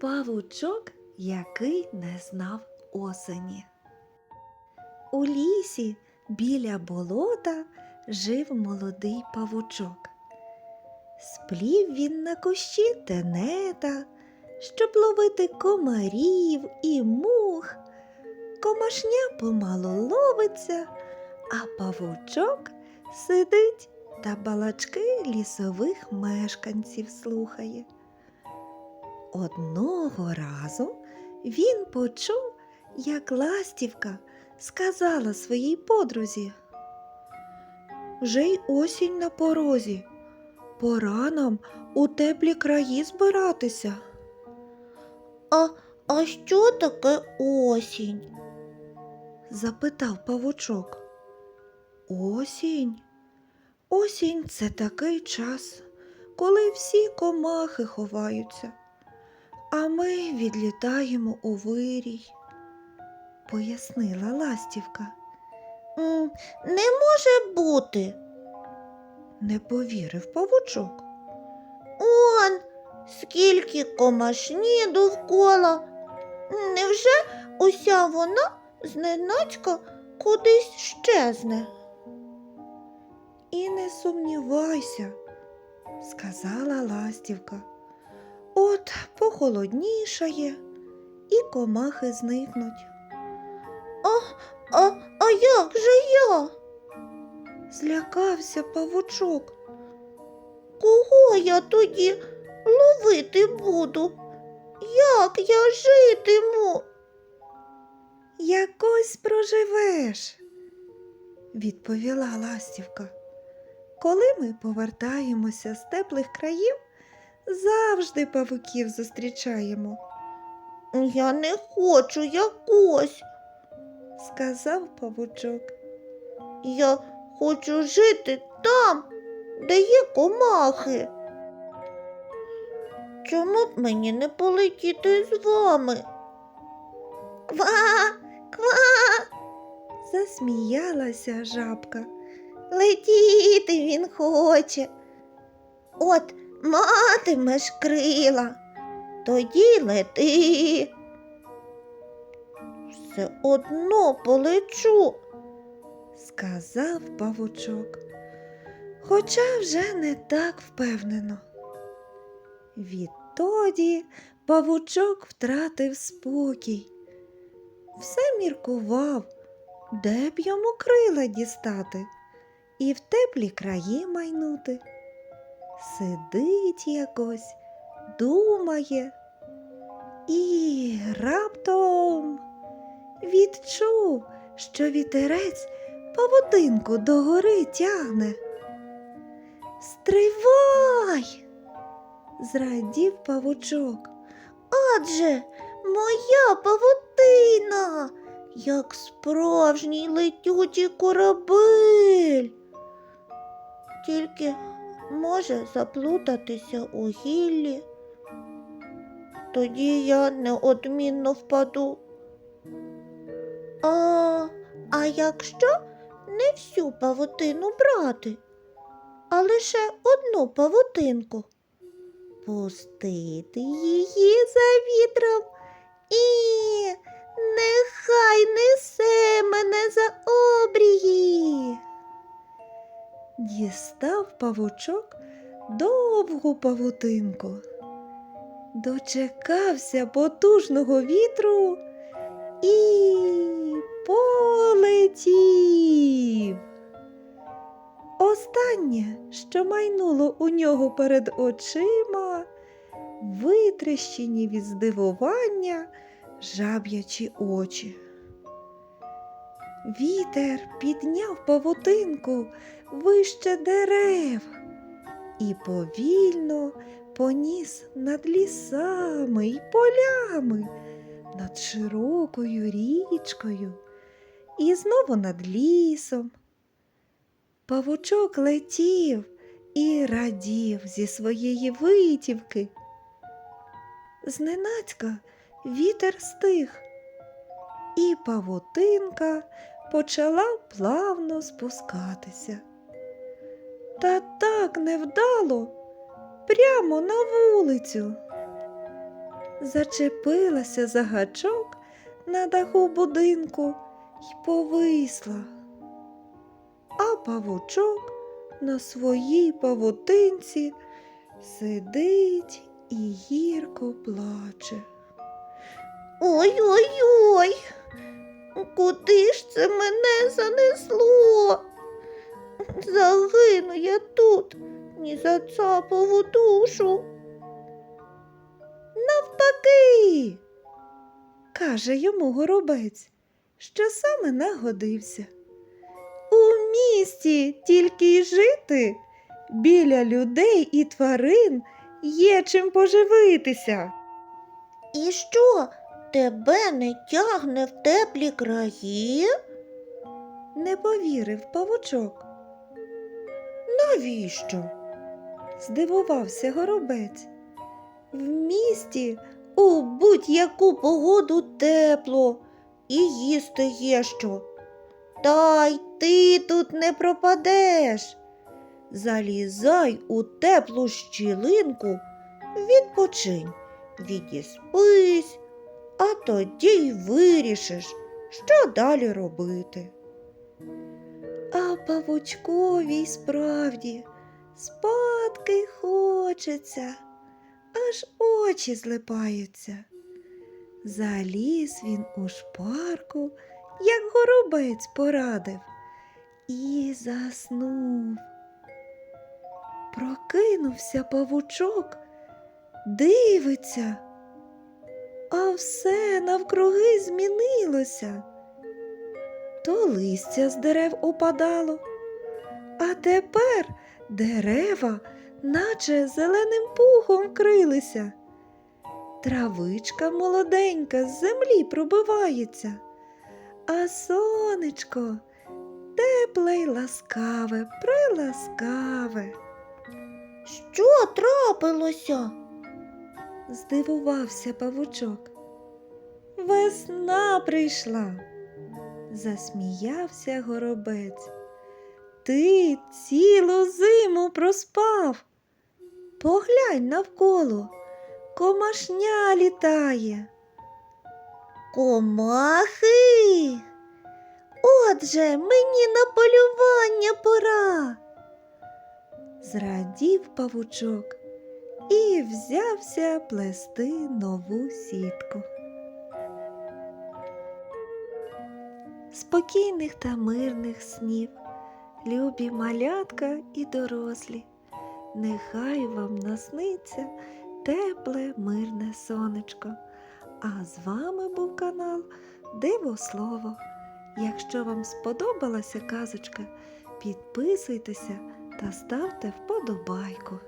Павучок, який не знав осені. У лісі біля болота жив молодий павучок. Сплів він на кущі тенета, щоб ловити комарів і мух. Комашня помалу ловиться, а павучок сидить та балачки лісових мешканців слухає. Одного разу він почув, як ластівка сказала своїй подрузі. Вже й осінь на порозі. Пора нам у теплі краї збиратися. А, а що таке осінь? запитав павучок. Осінь. Осінь це такий час, коли всі комахи ховаються, а ми відлітаємо у вирій, пояснила ластівка. Не може бути. Не повірив павучок. Он скільки комашні довкола. Невже уся вона зненацька кудись щезне? І не сумнівайся, сказала ластівка. От похолоднішає, і комахи зникнуть. А, а як же я? Злякався павучок. Кого я тоді ловити буду? Як я житиму? Якось проживеш, відповіла ластівка. Коли ми повертаємося з теплих країв, завжди павуків зустрічаємо, Я не хочу якось. сказав павучок. Я хочу жити там, де є комахи. Чому б мені не полетіти з вами? Ква, ква, Засміялася жабка. летіти він хоче. От матимеш крила, тоді лети. Все одно полечу. сказав павучок, хоча вже не так впевнено. Відтоді павучок втратив спокій. Все міркував, де б йому крила дістати і в теплі краї майнути. Сидить якось, думає і раптом відчув, що вітерець павутинку догори тягне. Стривай! зрадів павучок. Адже моя павутина, як справжній летючий корабель. Тільки може заплутатися у гіллі. Тоді я неодмінно впаду. А, а якщо не всю павутину брати, а лише одну павутинку? пустити її за вітром і нехай несе мене за обрії. Дістав павучок довгу павутинку. Дочекався потужного вітру і полетів. Останнє, що майнуло у нього перед очима, витріщені від здивування жаб'ячі очі. Вітер підняв павутинку вище дерев і повільно поніс над лісами й полями, над широкою річкою і знову над лісом. Павучок летів і радів зі своєї витівки. Зненацька вітер стих, і павутинка почала плавно спускатися. Та так невдало, прямо на вулицю. зачепилася за гачок на даху будинку й повисла. А павучок на своїй павутинці сидить і гірко плаче. Ой-ой-ой, куди ж це мене занесло? Загину я тут, ні за цапову душу. Навпаки, каже йому горобець, що саме нагодився. У місті тільки й жити, біля людей і тварин є чим поживитися. І що, тебе не тягне в теплі краї? Не повірив павучок. Навіщо? здивувався горобець. В місті у будь-яку погоду тепло і їсти є що. Та й ти тут не пропадеш. Залізай у теплу щілинку, відпочинь, відіспись, а тоді й вирішиш, що далі робити. А павучкові й справді спадки хочеться, аж очі злипаються. Заліз він у шпарку, як горобець порадив, і заснув. Прокинувся павучок, дивиться, все навкруги змінилося. То листя з дерев опадало, а тепер дерева, наче зеленим пухом вкрилися. Травичка молоденька з землі пробивається, а сонечко тепле й ласкаве, приласкаве. Що трапилося? здивувався павучок. Весна прийшла, засміявся горобець. Ти цілу зиму проспав. Поглянь навколо, комашня літає. Комахи. Отже, мені на полювання пора. Зрадів павучок і взявся плести нову сітку. Спокійних та мирних снів, любі малятка і дорослі, нехай вам насниться тепле мирне сонечко. А з вами був канал Диво Слово. Якщо вам сподобалася казочка, підписуйтеся та ставте вподобайку.